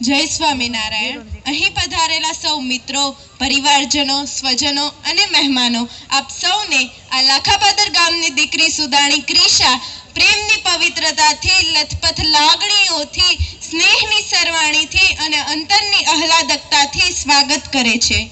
જય સ્વામિનારાયણ. અહીં પધારેલા સૌ મિત્રો, પરિવારજનો, સ્વજનો અને મહેમાનો, આપ સૌને આ લાખાપાદર ગામની દીકરી સુદાણી ક્રિશા પ્રેમની પવિત્રતાથી, લથપથ લાગણીઓથી, સ્નેહની સરવાણીથી અને અંતરની આહલાદકતાથી સ્વાગત કરે છે.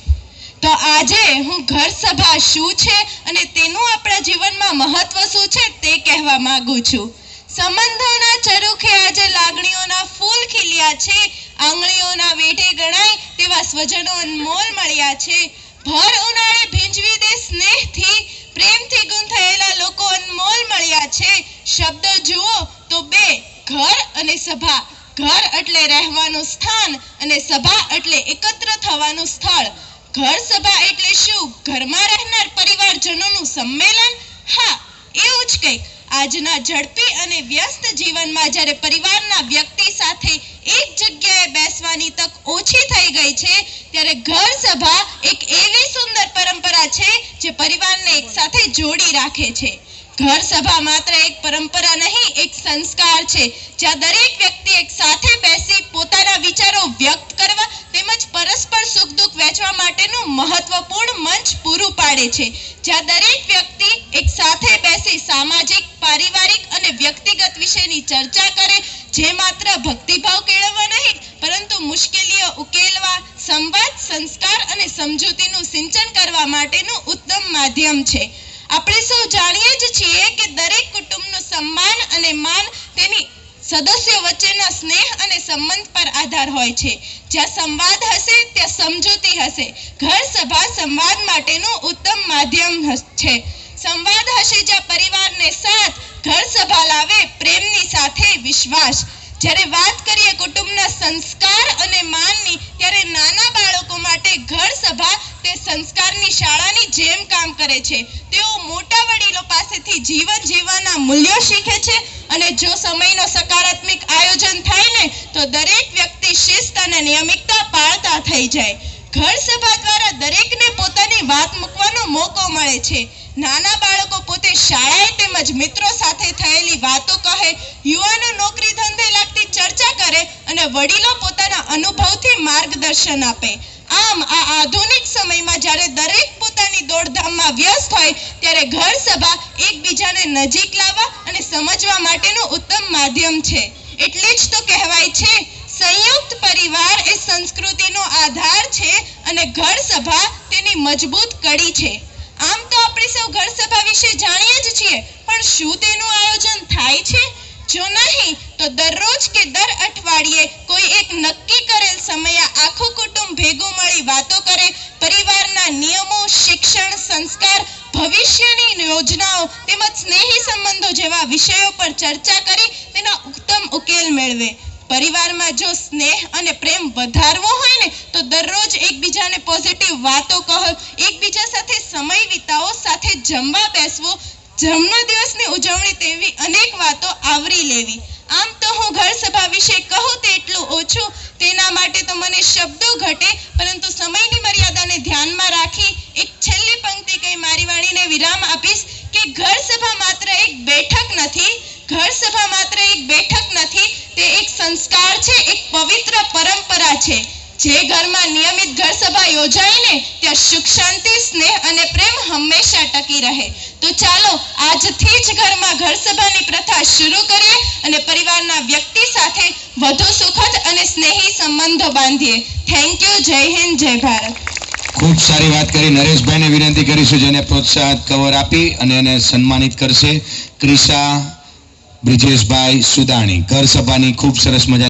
તો આજે હું ઘર સભા શું છે અને તેનું આપણા જીવનમાં મહત્વ શું છે તે કહેવા માંગુ છું. સંબંધોના ચરુખે આજે લાગણીઓના ફૂલ ખીલ્યા છે. આંગળીઓના વેઢે ગણાય તેવા સ્વજનો અનમોલ મળ્યા છે. ભર ઉનાળે ભીંજવી દે સ્નેહથી પ્રેમથી ગૂંથાયેલા લોકો અનમોલ મળ્યા છે. શબ્દો જુઓ તો બે, ઘર અને સભા. ઘર એટલે રહેવાનું સ્થાન અને સભા એટલે એકત્ર થવાનું સ્થળ. ઘર સભા એટલે શું? ઘરમાં રહેનાર પરિવારજનોનું સંમેલન? હા, એવું જ કંઈક. આજના ઝડપી અને વ્યસ્ત જીવનમાં જ્યારે પરિવારના વ્યક્તિ સાથે એક જગ્યાએ બેસવાની તક ઓછી થઈ ગઈ છે, ત્યારે ઘર સભા એક એવી સુંદર પરંપરા છે જે પરિવારને એક સાથે જોડી રાખે છે. ઘર સભા માત્ર એક પરંપરા નહીં, એક સંસ્કાર છે, જ્યાં દરેક વ્યક્તિ એક સાથે બેસી પોતાના વિચારો વ્યક્ત કરવા વહેંચવા માટેનું મહત્વપૂર્ણ મંચ પૂરું પાડે છે, જ્યાં દરેક વ્યક્તિ એક સાથે બેસી સામાજિક, પારિવારિક અને વ્યક્તિગત વિશેની ચર્ચા કરે, જે માત્ર ભક્તિભાવ કેળવવા નહીં, પરંતુ મુશ્કેલીઓ ઉકેલવા, સંવાદ, સંસ્કાર અને સમજૂતીનું સિંચન કરવા માટેનું ઉત્તમ માધ્યમ છે. આપણે સૌ જાણીએ જ છીએ કે દરેક કુટુંબનું સન્માન અને માન તેની સદસ્યો વચ્ચેના સ્નેહ અને સંબંધ પર આધાર હોય છે. જ્યાં સંવાદ હશે, ત્યાં સમજૂતી હશે. ઘર સભા સંવાદ માટેનું ઉત્તમ માધ્યમ છે. સંવાદ હશે જ્યાં પરિવારને સાથ, ઘર સભા લાવે, પ્રેમની સાથે વિશ્વાસ. જ્યારે વાત કરીએ કુટુંબના સંસ્કાર અને માનની, ત્યારે નાના બાળકો માટે ઘર સભા તે સંસ્કારની શાળાની જેમ કામ કરે છે. તેઓ મોટા વડીલો પાસેથી જીવન જીવવાના મૂલ્યો શીખે છે અને જો સમયનો સકારાત્મક આયોજન થાય ને, તો દરેક વ્યક્તિ શિસ્ત અને નિયમિતતા પાળતા થઈ જાય. ઘર સભા દ્વારા દરેકને પોતાની વાત મૂકવાનો મોકો મળે છે. નાના બાળકો પોતે શાળાએ તેમજ મિત્રો સાથે થયેલી વાતો કહે, યુવાનો નોકરી ધંધે લાગતી ચર્ચા કરે અને વડીલો પોતાના અનુભવથી માર્ગદર્શન આપે. આમ, આ આધુનિક સમયમાં જ્યારે દરેક પોતાની દોડધામમાં વ્યસ્ત હોય, ત્યારે ઘર સભા એકબીજાને નજીક લાવવા સમજવા માટેનું ઉત્તમ માધ્યમ છે. એટલે જ તો કહેવાય છે, સંયુક્ત પરિવાર એ સંસ્કૃતિનો આધાર છે અને ઘર સભા તેની મજબૂત કડી છે. આમ તો આપણે સૌ ઘર સભા વિશે જાણીએ જ છીએ, પણ શું તેનું આયોજન થાય છે? જો નહીં, તો દરરોજ કે દર અઠવાડિયે કોઈ એક નક્કી કરેલ સમયે આખું કુટુંબ ભેગું મળી વાતો કરે, પરિવારના નિયમો, શિક્ષણ, સંસ્કાર, ભવિષ્યની યોજનાઓ વિષયો પર ચર્ચા કરી તેનો ઉત્તમ ઉકેલ મેળવે. પરિવારમાં જો સ્નેહ અને પ્રેમ વધારવો હોય ને, તો દરરોજ એકબીજાને પોઝિટિવ વાતો કહો, એકબીજા સાથે સમય વિતાવો, સાથે જમવા બેસવો જન્મદિવસની ઉજવણી તેવી અનેક વાતો આવરી લેવી. આમ તો હું ઘર સભા વિશે કહું તેટલું ઓછું. તેના માટે તો મને શબ્દો ઘટે, પરંતુ સમયની મર્યાદાને ધ્યાનમાં રાખી એક છેલ્લી પંક્તિ કહી, મારી વાણીને વિરામ ઘર સભા માત્ર એક બેઠક નથી, ઘર સભા માત્ર એક બેઠક નથી, તે એક સંસ્કાર છે, એક પવિત્ર પરંપરા છે. જે ઘરમાં નિયમિત ઘર સભા યોજાય ત્યાં સુખ, શાંતિ, સ્નેહ અને પ્રેમ હંમેશા ટકી રહે. તો ચાલો આજથી જ ઘરમાં ઘર સભાની પ્રથા શરૂ કરીએ અને પરિવારના વ્યક્તિ સાથે વધુ સુખદ અને સ્નેહી સંબંધો બાંધીએ. થેન્ક યુ જય હિન્દ, જય ભારત. ખૂબ સારી વાત કરી. નરેશભાઈને વિનંતી કરીશું જેને પ્રોત્સાહન કવર આપી અને એને સન્માનિત કરશે ક્રિશા બ્રિજેશભાઈ સુદાણી. ઘર સભાની ખૂબ સરસ મજા